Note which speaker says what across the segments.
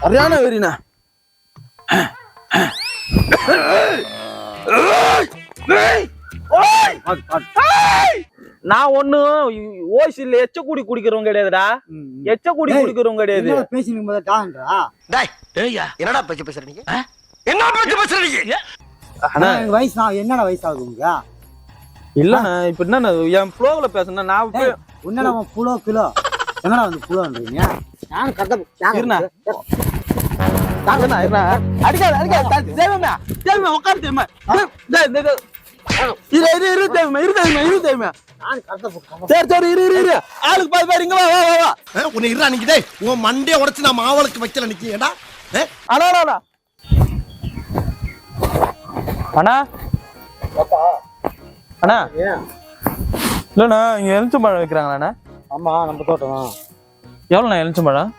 Speaker 1: சரியான வெறிண்ணா நான் ஒண்ணு ஓசில எச்ச குடி குடிக்கிறவங்க கிடையாதுடா. எச்ச குடி குடிக்கிறவங்க கிடையாது.
Speaker 2: பேசினுக்கும் போது டான்றா
Speaker 3: என்னடா பேச்சு பேசுறீங்க என்ன பேச்சு பேசுறீங்க
Speaker 2: எனக்கு வயசு நான் என்னடா வயசு ஆகுது உங்களுக்கு
Speaker 1: இல்லண்ணா இப்ப என்ன என் ஃப்ளோவில் பேசுனா நான் போய்
Speaker 2: என்னடா உன் புலோ கிலோ. என்னடா வந்து புலோன்றீங்க நான் கத்த
Speaker 1: இருண்ணா. அடிக்காத, அடிக்காத. த- தேவமே, தேவமே, உட்காரு டேய். இரு, இரு, இரு தேவமே, இரு தேவமே, இரு
Speaker 2: கத்த
Speaker 1: சரி, சரி, இரு, இரு, இரு. ஆளுக்கு பாதி பேர் இங்க வா, வா, வா, வா.
Speaker 3: உன்னை இருடா நிக்கி டேய். உன் மண்டைய உடைச்சு நான் மாவளுக்கு வைக்கல நிக்கியடா
Speaker 1: அண்ணா, அண்ணா, அண்ணா. அண்ணா. இல்லண்ணா இங்க எலுச்சம்பழம் விற்கிறாங்களாண்ணா
Speaker 2: ஆமா நம்ம தோட்டம்
Speaker 1: எவ்வளோண்ணா எலுச்சம்பழம்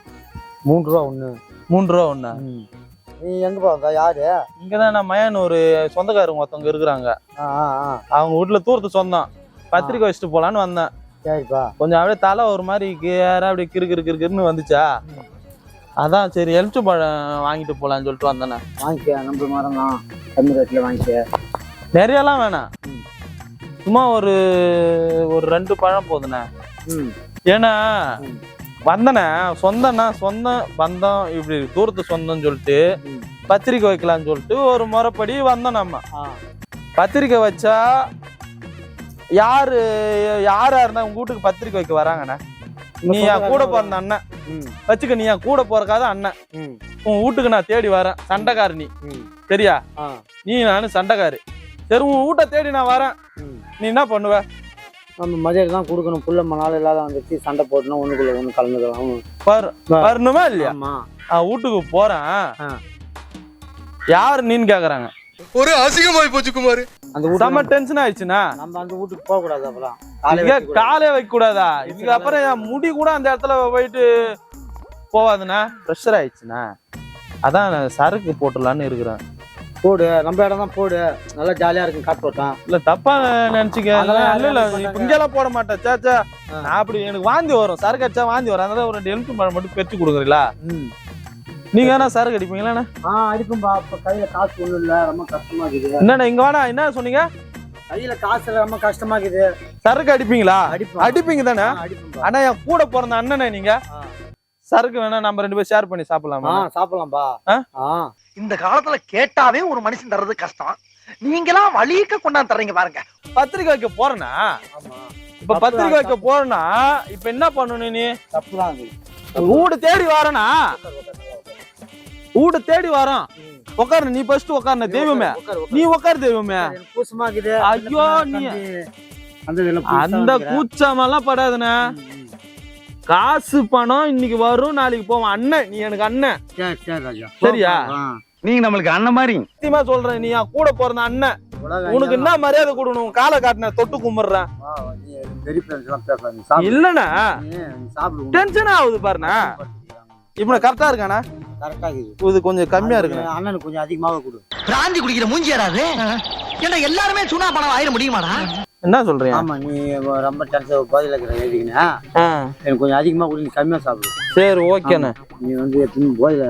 Speaker 2: மூணு ரூபா ஒண்ணு
Speaker 1: மூணு ரூபா ஒண்ணா
Speaker 2: நீ எங்க போறதா யாரு?
Speaker 1: இங்கதான் நான் மயான் ஒரு சொந்தக்காரங்க ஒருத்தவங்க இருக்கிறாங்க. அவங்க வீட்டுல தூரத்து சொந்தம். பத்திரிக்கை வச்சுட்டு போலான்னு வந்தேன்.
Speaker 2: சரிப்பா.
Speaker 1: கொஞ்சம் அப்படியே தலை ஒரு மாதிரி கேரா அப்படியே கிறு கிறு கிறுன்னு வந்துச்சா? அதான் சரி எலுமிச்சை பழம் வாங்கிட்டு போலான்னு சொல்லிட்டு வந்தேண்ணே.
Speaker 2: வாங்கிக்க நம்ம மரம் தான். கம்மி ரேட்ல வாங்கிக்க.
Speaker 1: நிறையலாம் வேணாம். சும்மா ஒரு ஒரு ரெண்டு பழம் போதுண்ணே. ஏன்னா. வந்தனே சொந்தம்னா சொந்தம் பந்தம் இப்படி தூரத்து சொந்தம்னு சொல்லிட்டு. பத்திரிக்கை வைக்கலாம்னு சொல்லிட்டு ஒரு முறைப்படி வந்தோம் நம்ம. பத்திரிக்கை வச்சா யாரு யாரா இருந்தா உங்க வீட்டுக்கு பத்திரிக்கை வைக்க வராங்கண்ணே? நீ என் கூட பிறந்த அண்ணன். வச்சுக்க நீ என் கூட போறக்காத அண்ணன். உன் வீட்டுக்கு நான் தேடி வரேன். சண்டைக்காரு நீ. சரியா? நீ நானும் சண்டைக்காரு. சரி உன் வீட்டை தேடி நான் வரேன். நீ என்ன பண்ணுவ?
Speaker 2: நம்ம மதியம் தான் கொடுக்கணும். புள்ள மணால் இல்லாத வந்துச்சு சண்டை போட்டுனா ஒண்ணுக்குள்ள ஒண்ணு கலந்துக்கலாம்.
Speaker 1: வர வரணுமா இல்லையா? நான் வீட்டுக்கு போறேன். யாரு நீன்னு கேக்குறாங்க?
Speaker 3: ஒரு அசிங்கமாய் போச்சு குமார்.
Speaker 2: அந்த
Speaker 1: செம்ம டென்ஷன் ஆயிடுச்சுன்னா
Speaker 2: நம்ம அந்த வீட்டுக்கு போக கூடாது அப்புறம்
Speaker 1: காலே வைக்க கூடாதா. இதுக்கு அப்புறம் என் முடி கூட அந்த இடத்துல போயிட்டு போவாதுண்ணா ப்ரெஷர் ஆயிடுச்சுண்ணா. அதான் சரக்கு போட்டுடலான்னு இருக்கிறேன்.
Speaker 2: போடு நம்ம இடம் தான் போடு. நல்லா ஜாலியா இருக்கும் காட்டு ஓட்டம்
Speaker 1: இல்ல தப்பா நினைச்சுக்க. இல்ல இல்ல இங்கெல்லாம் போட மாட்டேன் சேச்சா. நான் அப்படி எனக்கு வாந்தி வரும். சரக்கு அடிச்சா வாந்தி வரும். அதனால ஒரு ரெண்டு எலும்பு பழம் மட்டும் பெற்று கொடுக்குறீங்களா? நீங்க என்ன சரக்கு அடிப்பீங்களா
Speaker 2: ஆ அடிக்கும்பா இப்ப கையில காசு ஒண்ணும் இல்ல. ரொம்ப கஷ்டமா இருக்குது
Speaker 1: என்னண்ணா இங்க வேணா என்ன சொன்னீங்க?
Speaker 2: கையில காசு ரொம்ப கஷ்டமா இருக்குது
Speaker 1: சரக்கு அடிப்பீங்களா?
Speaker 2: அடிப்பா
Speaker 1: அடிப்பீங்க தானே? ஆனா என் கூட பிறந்த அண்ணனே நீங்க. சரக்கு வேணா நம்ம ரெண்டு பேரும் ஷேர் பண்ணி சாப்பிடலாமா?
Speaker 2: ஆ சாப்பிடலாம்பா.
Speaker 1: ஆ?
Speaker 3: இந்த காலத்துல கேட்டாவே ஒரு மனுஷன் தர்றது கஷ்டம். நீங்களாம் வழிக்க கொண்டாந்து தர்றீங்க பாருங்க.
Speaker 1: பத்திரிக்கை வைக்க போறேனா?
Speaker 2: ஆமா.
Speaker 1: இப்ப பத்திரிக்கை வைக்க போறேனா? இப்ப என்ன பண்ணணும் நீ?
Speaker 2: தப்பு தான் அது
Speaker 1: வீடு தேடி வரனா? வீடு தேடி வரோம். உட்காரு நீ ஃபர்ஸ்ட் உட்காரு தெய்வமே. நீ உட்காரு தெய்வமே. ஐயோ, நீ-
Speaker 2: அந்த.
Speaker 1: கூச்சமெல்லாம் படாதுண்ணே. காசு பணம் இன்னைக்கு வரும் நாளைக்கு போவோம். அண்ணன் நீ எனக்கு அண்ணன்.
Speaker 2: சரி சரி ராஜா.
Speaker 1: சரியா?
Speaker 4: நீங்க நம்மளுக்கு அண்ணன் மாதிரி.
Speaker 1: சத்தியமா சொல்றேன் நீ என் கூட பிறந்த அண்ணன். உனக்கு என்ன மரியாதை கொடுக்கணும்? உன் காலை காட்டின தொட்டு கும்பிடுறேன். இல்லண்ணா. டென்ஷன் ஆகுது பாருண்ணா. இப்ப கரெக்டா இருக்கானா?
Speaker 2: கரெக்டா இருக்குது.
Speaker 1: இது கொஞ்சம் கம்மியா இருக்குண்ணே.
Speaker 2: அண்ணனுக்கு கொஞ்சம் அதிகமாக கொடு.
Speaker 3: பிராந்தி குடிக்கிற மூஞ்சி யாராது ஏன்னா எல்லாருமே சுனா பணம் ஆயிர முடியுமாடா?
Speaker 1: என்ன சொல்றீங்க?
Speaker 2: ஆமா நீ ரொம்ப டென்ஷன் பதில் இருக்கிற எழுதிக்கினா எனக்கு கொஞ்சம் அதிகமா கொடு நீ கம்மியா சாப்பிடு.
Speaker 1: சரி ஓகேண்ணே
Speaker 2: நீ வந்து எப்பயும் போயில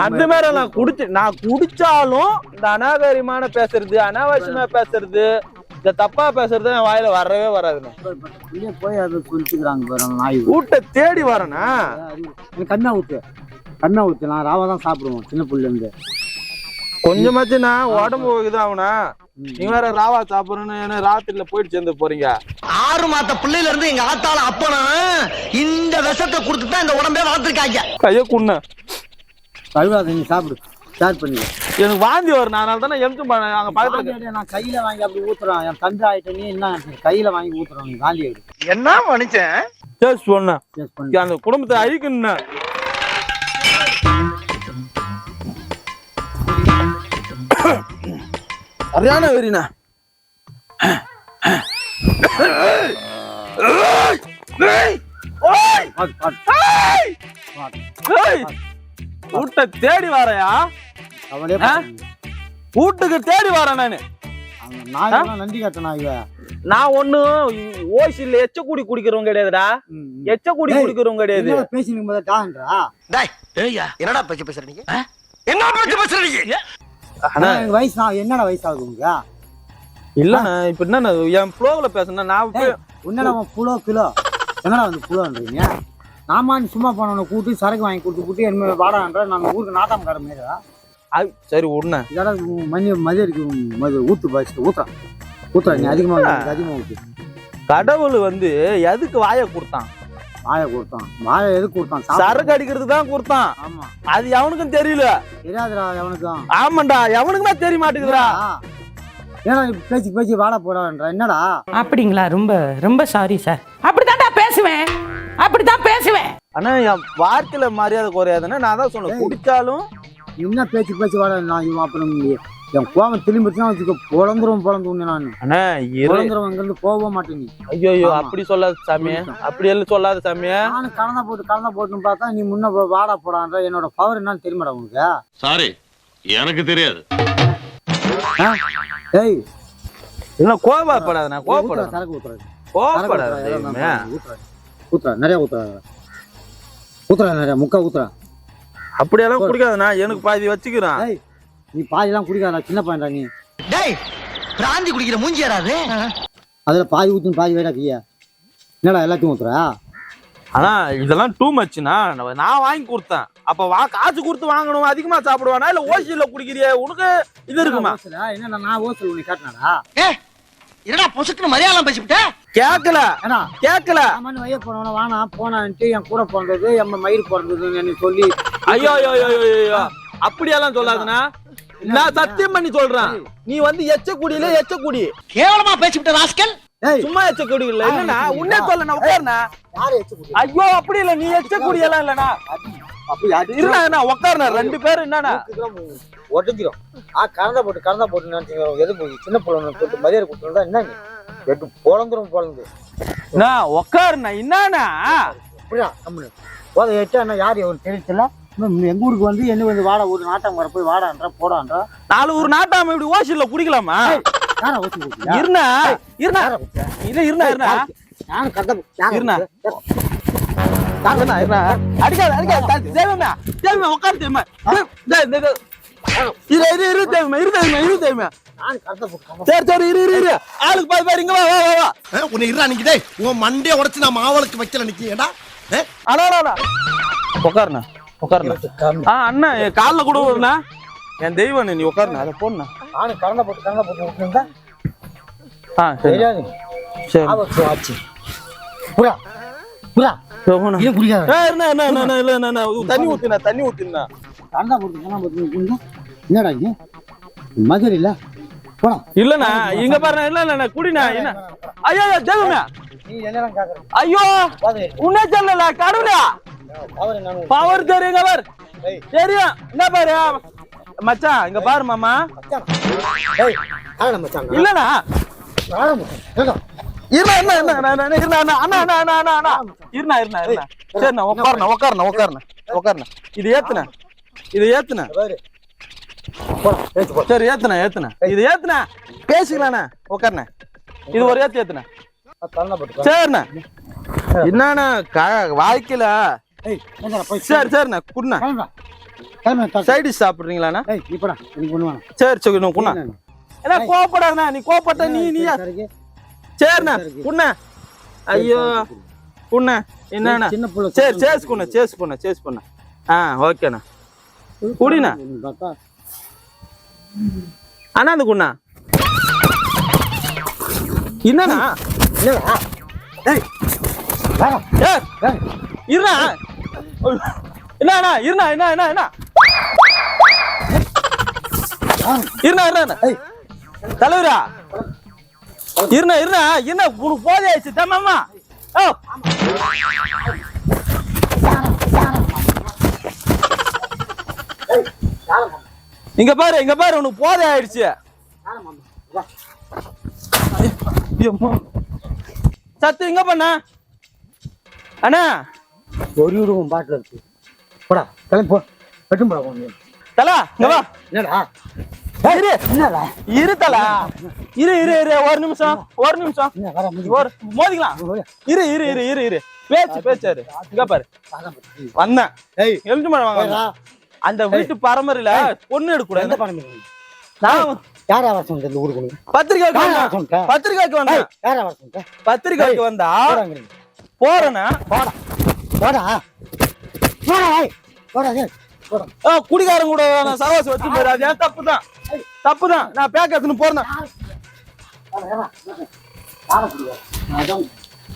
Speaker 1: அந்த மாதிரி நான் குடிச்சு நான் குடிச்சாலும் இந்த அநாகரிகமான பேசுறது அனாவசியமா பேசுறது இந்த தப்பா பேசுறது என் வாயில வரவே வராதுண்ணே.
Speaker 2: போய் அதை குளிச்சுக்கிறாங்க பாரு அந்த நாய்.
Speaker 1: வீட்டை தேடி
Speaker 2: எனக்கு கம்மியா ஊத்து. கம்மியா ஊத்து நான் ராவா தான் சாப்பிடுவோம் சின்ன புள்ள
Speaker 1: நான் உடம்பு இதாகுனா நீங்க வேற ராவா சாப்பிடுறேன்னு ராத்திரில போயிட்டு சேர்ந்து போறீங்க?
Speaker 3: ஆறு மாத்த பிள்ளையில இருந்து எங்க ஆத்தால அப்பனும் இந்த விஷத்தை கொடுத்து தான் இந்த உடம்பே வளர்த்துருக்காங்க.
Speaker 1: கைய குண்ண.
Speaker 2: கழுவாத நீ சாப்பிடு. ஷேர் பண்ணி
Speaker 1: எனக்கு வாந்தி வரும் அதனால தானே எம்டும் அங்க பக்கத்துல.
Speaker 2: நான் கையில வாங்கி அப்படி ஊத்துறான். என் தம்பி ஆயிட்ட நீ என்ன? கையில வாங்கி ஊத்துறான் நீ ஆயிடு
Speaker 3: என்ன மனுஷன்?
Speaker 2: பண்ணி
Speaker 1: அந்த குடும்பத்தை அழிக்கணும் சரியான. வீட்டை தேடி வரையா. வீட்டுக்கு தேடி வரேன் நானு.
Speaker 2: நன்றி கட்டணா இவ
Speaker 1: நான் ஒண்ணும் ஓசில எச்ச குடி குடிக்கிறவங்க கிடையாதுடா. எச்ச குடி குடிக்கிறவங்க கிடையாது.
Speaker 3: டேய் ஏய்யா என்னடா பேச்சு பேசுற நீங்க? என்ன பேச்சு பேசுற நீங்க?
Speaker 1: ஆனா
Speaker 2: எனக்கு வயசு நான் என்னடா வயசு உனக்கு?
Speaker 1: இல்லண்ணா இப்ப என்ன என் ஃப்ளோவில் பேசுனா நான்
Speaker 2: என்னடா உன் புலோ கிலோ. என்னடா வந்து புலோன்றீங்க நாமா நீ சும்மா போனவனை கூட்டி சரக்கு வாங்கி கொடுத்து கூட்டி என்ன வாடான்ற நாங்கள் ஊருக்கு நாட்டாமக்கார மாரிடா
Speaker 1: அது சரி உடனே
Speaker 2: இதோட மணி மதியடிக்கு மது ஊத்து பாய்ச்சிட்டு ஊத்துறான் ஊத்துறா நீ அதிகமாக அதிகமாக ஊத்து.
Speaker 1: கடவுள் வந்து எதுக்கு வாயை கொடுத்தான்?
Speaker 2: வாயை கொடுத்தான். வாயை எதுக்கு கொடுத்தான்?
Speaker 1: சரக்கு அடிக்கிறதுக்கு தான் கொடுத்தான்.
Speaker 2: ஆமா.
Speaker 1: அது எவனுக்கும் தெரியல.
Speaker 2: தெரியாதுடா எவனுக்கும்.
Speaker 1: ஆமாண்டா எவனுக்குமே தெரிய மாட்டேங்குதுடா.
Speaker 2: ஏன்னா பேச்சு பேச்சு வாடா போடான்ற என்னடா?
Speaker 4: அப்படிங்களா ரொம்ப ரொம்ப சாரி சார் அப்படித்தான்டா பேசுவேன். அப்படித்தான் பேசுவேன்.
Speaker 1: ஆனா என் வாழ்க்கையில மரியாதை குறையாதுன்னா நான் தான் சொன்னேன். குடிச்சாலும்
Speaker 2: என்ன பேச்சு பேச்சு வாடா நான் அப்புறம் என் கோவம் திரும்பிச்சுன்னா வச்சுக்க பொழந்துரும் பொழந்து நான்.
Speaker 1: அண்ணா
Speaker 2: பொழந்துரும் இங்கிருந்து போக மாட்டேன். நீ
Speaker 1: ஐயோ ஐயோ. அப்படி சொல்லாத சாமி அப்படி எல்லாம் சொல்லாத சாமி
Speaker 2: நானும் கலந்தா போட்டு கலந்தா போட்டுன்னு பார்த்தா நீ முன்ன வாடா போடான்ற என்னோட பவர் என்னன்னு தெரியுமாடா உனக்கு?
Speaker 5: சாரி எனக்கு தெரியாது?
Speaker 2: ஏய்.
Speaker 1: இல்ல கோவப்படாத நான் கோவப்படாத
Speaker 2: சரக்கு ஊத்துறாரு
Speaker 1: கோவப்படாத.
Speaker 2: ஊத்துறா நிறைய ஊத்துறா. ஊத்துறா நிறைய முக்கா ஊத்துறா.
Speaker 1: அப்படியெல்லாம் குடிக்காதண்ணா எனக்கு பாதி வச்சுக்கிறேன்.
Speaker 2: நீ பாதிலாம் குடிக்காதடா சின்ன பையன்டா நீ.
Speaker 3: டேய் பிராந்தி குடிக்கிற மூஞ்சி யாராது
Speaker 2: அதுல பாதி ஊத்துன்னு பாதி வேடா கையா. என்னடா எல்லாத்தையும் ஊத்துறா?
Speaker 1: ஆனா இதெல்லாம் டூ மச்னா நான் வாங்கி கொடுத்தேன். அப்ப வா காசு கொடுத்து வாங்கணும். அதிகமா சாப்பிடுவானா? இல்ல ஓசியில குடிக்கிறிய? உனக்கு இது இருக்குமா?
Speaker 2: என்ன நான் ஓசல் உன்னை காட்டினாடா?
Speaker 3: ஏய் என்னடா பொசுக்குன்னு மலையாளம் பேசிவிட்ட?
Speaker 1: கேக்கல.
Speaker 2: ஏன்னா
Speaker 1: கேக்கல.
Speaker 2: ஆமான்னு வைய போனவன வானா போனான்ட்டு என் கூட பிறந்தது எம்ம மயிர் பிறந்ததுன்னு சொல்லி.
Speaker 1: ஐயோ ஐயோ ஐயோ ஐயோ, ஐயோ. அப்படியெல்லாம் சொல்லாதண்ணா. நான் சத்தியம் பண்ணி சொல்றேன். நீ வந்து எச்ச குடியில எச்ச குடி.
Speaker 3: கேவலமா பேசிவிட்ட ராஸ்கல்?
Speaker 1: சும்மா எச்ச குடி இல்ல என்னண்ணா? உன்னே சொல்ல நான் உட்காருண்ணா
Speaker 2: யாரை எச்சு குடி?
Speaker 1: ஐயோ அப்படி இல்ல. நீ எச்ச குடி எல்லாம் இல்லண்ணா.
Speaker 2: அப்படி அது
Speaker 1: இருந்தா உட்காருண்ணா. ரெண்டு பேரும் என்னண்ணா?
Speaker 2: உடஞ்சிரும் ஆ கறந்தா போட்டு கறந்தா போட்டு நினைச்சீங்க எது போய்? சின்ன பிள்ளை போட்டு மரியாதை கொடுத்துருந்தா என்ன நீ? எட்டு பொழந்துரும் பொழந்து
Speaker 1: அண்ணா, உட்காருண்ணா. என்னண்ணா?
Speaker 2: அப்படியா? கம்மு போத எட்டு யார் இவன் தெரிவிச்சல எங்க ஊருக்கு வந்து என்ன வந்து வாடா ஒரு நாட்டம் வர போய் வாடான்றா போடான்றா?
Speaker 1: நாலு ஒரு நாட்டாம இப்படி ஓசில குடிக்கலாமா? இருண்ணா இருண்ணா? இல்ல இருண்ணா இருண்ணா.
Speaker 2: கறந்தா யாரா
Speaker 1: இருண்ணா. அடிக்காத அடிக்காத தேவமே தேவமே உட்காரு தேவமே இரு இரு இரு இரு தேவமே இரு
Speaker 2: கறந்தா
Speaker 1: சரி சரி இரு இரு இரு. ஆளுக்கு பாதி பாரு இங்க வா வா வா வா.
Speaker 3: உன்னை இருடா நிக்கி டேய் உன் மண்டைய உடைச்சு நான் மாவளுக்கு வைக்கல நிக்கியடா
Speaker 1: அண்ணா, அண்ணா உட்காருண்ணா. உட்காருண்ணா. ஆ அண்ணா கால்ல கூட வருண்ணா. என் தெய்வம் நீ உட்காருண்ணா. அதை போடுண்ணா.
Speaker 2: நானும் கறந்தா போட்டு விட்டுருந்தா
Speaker 1: ஆ சரி. சரி.
Speaker 2: ஆச்சு.
Speaker 1: தண்ணி ஊத்துனா தண்ணி ஊத்துனா
Speaker 2: கறந்தா போட்டு கறந்தா போட்டு விட்டுருந்தா என்னடா இது? மதுரை இல்ல? போடா.
Speaker 1: இல்லண்ணா இங்க பாருண்ணா இல்ல இல்ல குடிண்ணா என்ன? ஐயோ
Speaker 2: கேக்குற?
Speaker 1: ஐயோ உன்னே சொல்லல கடவுளா. பவர் தெரியுங்க பாரு. தெரியும். என்ன பாரு? மச்சான் இங்க பாரு மாமா.
Speaker 2: கேடா
Speaker 1: இருண்ணா என்ன, என்ன, இருண்ணா அண்ணா அண்ணா அண்ணா அண்ணா அண்ணா. இருண்ணா இருண்ணா இருண்ணா சரிண்ணா உட்காருண்ணா உட்காருண்ணா உட்காருண்ணா உட்காருண்ணா இது ஏத்துண்ணா இது ஏத்துண்ணா சரி ஏத்துண்ணா ஏத்துண்ணா இது ஏத்துண்ணா பேசிக்கலாண்ணா. உட்காருண்ணா இது ஒரு ஏத்து ஏத்துண்ணா சரிண்ணா. என்னண்ணா வாழ்க்கையில சரி சரிண்ணா
Speaker 2: கிளம்பு
Speaker 1: சைட் சாப்பிட்றீங்களாண்ணா சரி. சரி நான் குண்ணா ஏன்னா கோவப்படாதண்ணா நீ கோவப்பட்ட நீ நீ
Speaker 2: சரிக்கு.
Speaker 1: சரிண்ணா குண்ணா ஐயோ. குண்ணா என்னண்ணா? சரி சேஸ் குண்ணா சேஸ் பண்ண சேஸ் பண்ண ஆ ஓகேண்ணா. குடிண்ணா. அண்ணா அந்த குண்ணா என்னண்ணா?
Speaker 2: இல்லடா ஏய் வேணா
Speaker 1: இருண்ணா என்ன என்ன என்ன? இருண்ணா இருண்ணா தலைவரா. இருண்ணா இருண்ணா என்ன உனக்கு போதே ஆயிடுச்சு தம்மாமா ஓ இங்க பாரு இங்க பாரு உனக்கு போதே ஆயிடுச்சு. சத்து இங்க பண்ண. அண்ணா.
Speaker 2: ஒரு பாட்டில் இருக்கு. போடா கிளம்பி போ வெட்டும் போடா உன்னை.
Speaker 1: தலா இங்க வா.
Speaker 2: என்னடா?
Speaker 1: இரு.
Speaker 2: என்னடா?
Speaker 1: இரு தல. இரு இரு இரு. ஒரு நிமிஷம் ஒரு நிமிஷம். ஒரு மோதிக்கலாம். இரு இரு இரு இரு இரு. பேச்சு பேச்சாரு இங்க பாரு. வந்தேன். எழுந்து மழை வாங்க. அந்த வீட்டு பரம்பரையில பொண்ணு எடுக்க
Speaker 2: எந்த
Speaker 1: கூடாது
Speaker 2: பணம் வேணும்?
Speaker 1: நான்
Speaker 2: யாரா வர இந்த ஊருக்கு யாரா வர
Speaker 1: வந்தேன்? பத்திரிக்கைக்கு வந்தா. போறேன்னா
Speaker 2: போடா. போடா. போடா. போடா ஏய். போடா.
Speaker 1: குடிகாரன் கூட நான் சகவாசம் வச்சு போயிரு அது ஏன் தப்பு தான் தப்பு தான் நான் போறேன்.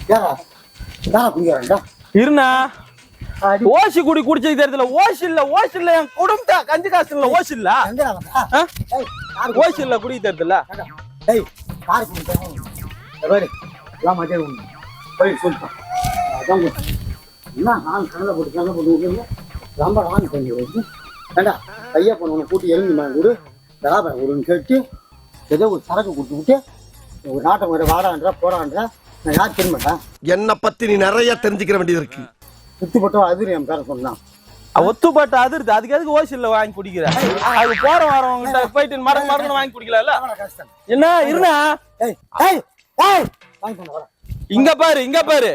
Speaker 2: யாரா? யாரா? குடிக்காரன்டா?
Speaker 1: இருண்ணா. ஓசி குடி குடிச்சது தெரியல ஓசி இல்ல ஓசி இல்ல. என் குடும்பத்தை கஞ்சி காசு இல்ல ஓசி இல்ல. ஓசி இல்ல குடி தெரியல.
Speaker 2: அதான் குடி. என்ன நான் கண்ணில் போட்டு கண்ணில் போட்டு? ரொம்ப ராணி பண்ணி ஏண்டா ஐயா பொண்ணு கூட்டி எலும்பி மேலே கொடு விளாபரம் கொடுன்னு கேட்டு ஏதோ ஒரு சரக்கு கொடுத்து விட்டு ஒரு நாட்டை மாதிரி வாடான்ற போடான்ற நான் யார் தெரியுமாட்டேன்
Speaker 3: என்ன பத்தி நீ நிறைய தெரிஞ்சுக்கிற வேண்டியது இருக்கு.
Speaker 2: சுத்தி போட்டோம் அது என் பேர சொன்னான்.
Speaker 1: ஒத்துப்பாட்டு அதிருது. அதுக்கு எதுக்கு ஓசி இல்ல வாங்கி குடிக்கிற? அது போற வரவங்க போயிட்டு மறந்து மறந்து வாங்கி குடிக்கல
Speaker 2: கஷ்டம்
Speaker 1: என்ன?
Speaker 2: வர
Speaker 1: இங்க பாரு இங்க பாரு.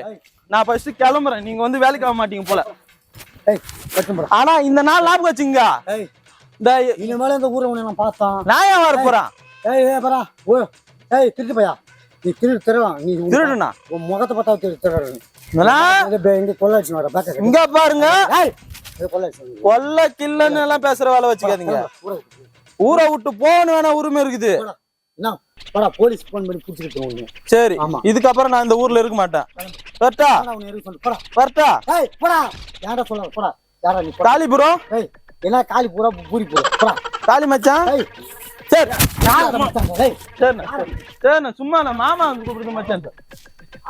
Speaker 1: நான் ஃபர்ஸ்ட் கிளம்புறேன். நீங்க வந்து வேலைக்கு ஆக மாட்டீங்க போல. ஆனா இந்த நாள் லாபம் வச்சுங்க இந்த
Speaker 2: இனிமேல இந்த ஊரை உன்னை நான் பார்த்தேன்
Speaker 1: நான் ஏன் வர போறேன்?
Speaker 2: ஏய் ஏய் பரா ஓ ஏய் திருட்டு பையா. நீ திருடு திருடலாம். நீ
Speaker 1: திருடுனா?
Speaker 2: உன் முகத்தை பார்த்தா திரு திருடு
Speaker 1: இதெல்லாம்
Speaker 2: இங்க கொள்ளாச்சு வர பேக்க
Speaker 1: இங்க பாருங்க. கொல்ல கில்லன்னு எல்லாம் பேசுற வேலை வச்சுக்காதீங்க. ஊரை விட்டு போகணும் வேணா உரிமை இருக்குது.
Speaker 2: என்ன பரா போலீஸ் ஃபோன் பண்ணி பிடிச்சிட்டு உன்னை.
Speaker 1: சரி
Speaker 2: ஆமா.
Speaker 1: இதுக்கப்புறம் நான் இந்த ஊர்ல இருக்க மாட்டேன். வரட்டா
Speaker 2: உன்னை எதுக்கு சொல்லு போடா.
Speaker 1: வரட்டா
Speaker 2: ஏய் போடா. யாரா சொல்ல போடா. யாரா நீ போடா.
Speaker 1: காளிபுரம்?
Speaker 2: ஏய் என்ன காலி பூரா பூரி பூரா. போடா.
Speaker 1: காளி மச்சான்?
Speaker 2: ஏய்
Speaker 1: சரி.
Speaker 2: யாரா மச்சான் ஏய்
Speaker 1: சரிண்ணா சரி. சரிண்ணா சும்மா நான் மாமா வந்து கூப்பிடுங்க மச்சான்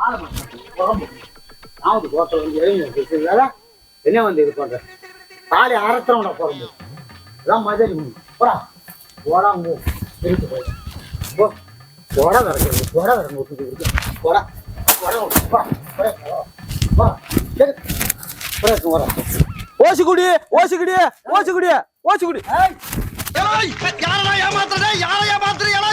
Speaker 2: ஆள மச்சான் ஹோட்டல் வந்து எழுதி என்ன வந்து இது பண்ற? காலி அறத்துறவன போறது இதான் மதுரை போடா. போடா இருக்கு போய் போடா வரங்க போடா வரங்க விட்டு இருக்கு போடா போடா போடா போடா போடா சரி. போடா போடா
Speaker 1: ஓசி குடி ஓசி குடி ஓசி குடி ஓசி குடி
Speaker 3: யாரா ஏமாத்துறதே யாரா ஏமாத்துற யாரா